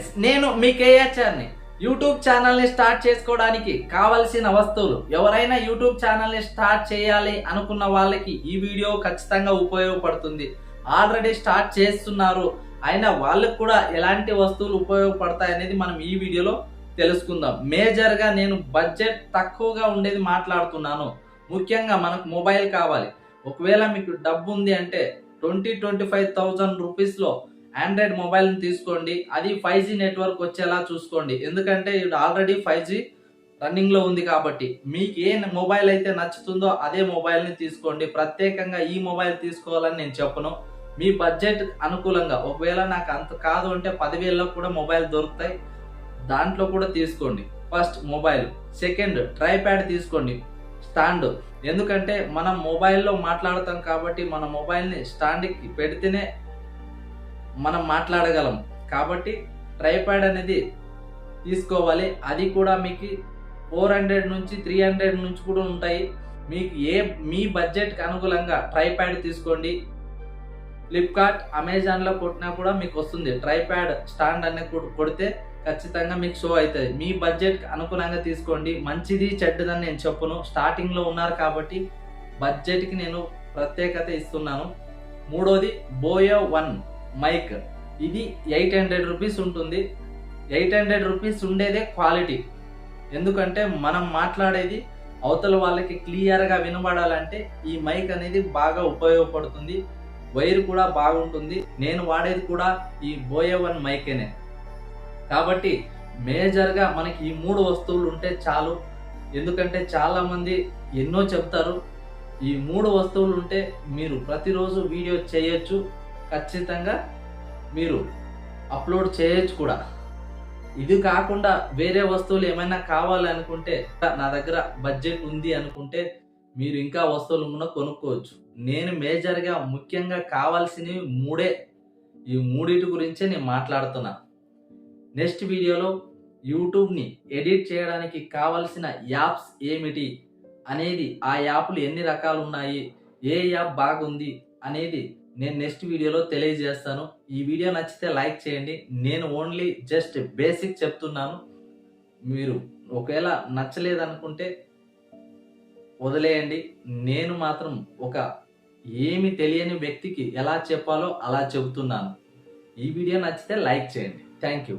Friends నేను మీ కేహెచ్ఆర్ని YouTube ఛానల్ని start చేసుకోవడానికి కావలసిన వస్తువులు ఎవరైనా యూట్యూబ్ ఛానల్ని స్టార్ట్ చేయాలి అనుకున్న వాళ్ళకి ఈ వీడియో ఖచ్చితంగా ఉపయోగపడుతుంది. ఆల్రెడీ స్టార్ట్ చేస్తున్నారు అయినా వాళ్ళకు కూడా ఎలాంటి వస్తువులు ఉపయోగపడతాయి అనేది మనం ఈ వీడియోలో తెలుసుకుందాం. మేజర్గా నేను బడ్జెట్ తక్కువగా ఉండేది మాట్లాడుతున్నాను. ముఖ్యంగా మనకు మొబైల్ కావాలి. ఒకవేళ మీకు డబ్బు ఉంది అంటే ట్వంటీ ట్వంటీ ఫైవ్ థౌజండ్ రూపీస్లో ఆండ్రాయిడ్ మొబైల్ని తీసుకోండి. అది ఫైవ్ జీ నెట్వర్క్ వచ్చేలా చూసుకోండి. ఎందుకంటే ఇది ఆల్రెడీ ఫైవ్ జీ రన్నింగ్లో ఉంది కాబట్టి. మీకు ఏ మొబైల్ అయితే నచ్చుతుందో అదే మొబైల్ని తీసుకోండి. ప్రత్యేకంగా ఈ మొబైల్ తీసుకోవాలని నేను చెప్పను. మీ బడ్జెట్ అనుకూలంగా ఒకవేళ నాకు అంత కాదు అంటే పదివేల్లో కూడా మొబైల్ దొరుకుతాయి. దాంట్లో కూడా తీసుకోండి. ఫస్ట్ మొబైల్ సెకండ్ ట్రైప్యాడ్ తీసుకోండి. స్టాండ్ ఎందుకంటే మనం మొబైల్లో మాట్లాడతాం కాబట్టి మన మొబైల్ని స్టాండ్కి పెడితేనే మనం మాట్లాడగలం. కాబట్టి ట్రైపాడ్ అనేది తీసుకోవాలి. అది కూడా మీకు ఫోర్ హండ్రెడ్ నుంచి త్రీ హండ్రెడ్ నుంచి కూడా ఉంటాయి. మీకు ఏ మీ బడ్జెట్కి అనుకూలంగా ట్రైప్యాడ్ తీసుకోండి. ఫ్లిప్కార్ట్ అమెజాన్లో కొట్టినా కూడా మీకు వస్తుంది. ట్రైప్యాడ్ స్టాండ్ అనేది కొ- కొడితే ఖచ్చితంగా మీకు షో అవుతుంది. మీ బడ్జెట్కి అనుకూలంగా తీసుకోండి. మంచిది చెడ్డదని నేను చెప్పును. స్టార్టింగ్లో ఉన్నారు కాబట్టి బడ్జెట్కి నేను ప్రత్యేకత ఇస్తున్నాను. మూడోది బోయో వన్. మైక్. ఇది ఎయిట్ హండ్రెడ్ రూపీస్ ఉంటుంది. ఎయిట్ హండ్రెడ్ రూపీస్ ఉండేదే క్వాలిటీ. ఎందుకంటే మనం మాట్లాడేది అవతల వాళ్ళకి క్లియర్గా వినబడాలంటే ఈ మైక్ అనేది బాగా ఉపయోగపడుతుంది. వైర్ కూడా బాగుంటుంది. నేను వాడేది కూడా ఈ బోయే వన్ మైకేనే. కాబట్టి మేజర్గా మనకి ఈ మూడు వస్తువులు ఉంటే చాలు. ఎందుకంటే చాలామంది ఎన్నో చెప్తారు ఈ మూడు వస్తువులు ఉంటే మీరు ప్రతిరోజు వీడియో చేయొచ్చు. ఖచ్చితంగా మీరు అప్లోడ్ చేయొచ్చు కూడా. ఇది కాకుండా వేరే వస్తువులు ఏమైనా కావాలనుకుంటే నా దగ్గర బడ్జెట్ ఉంది అనుకుంటే మీరు ఇంకా వస్తువులు కూడా కొనుక్కోవచ్చు. నేను మేజర్గా ముఖ్యంగా కావాల్సినవి మూడే. ఈ మూడిటి గురించే నేను మాట్లాడుతున్నా. నెక్స్ట్ వీడియోలో యూట్యూబ్ని ఎడిట్ చేయడానికి కావలసిన యాప్స్ ఏమిటి అనేది ఆ యాప్లు ఎన్ని రకాలు ఉన్నాయి ఏ యాప్ బాగుంది అనేది నేను నెక్స్ట్ వీడియోలో తెలియజేస్తాను. ఈ వీడియో నచ్చితే లైక్ చేయండి. నేను ఓన్లీ జస్ట్ బేసిక్ చెప్తున్నాను. మీరు ఒకవేళ నచ్చలేదనుకుంటే వదిలేయండి. నేను మాత్రం ఒక ఏమి తెలియని వ్యక్తికి ఎలా చెప్పాలో అలా చెబుతున్నాను. ఈ వీడియో నచ్చితే లైక్ చేయండి. Thank you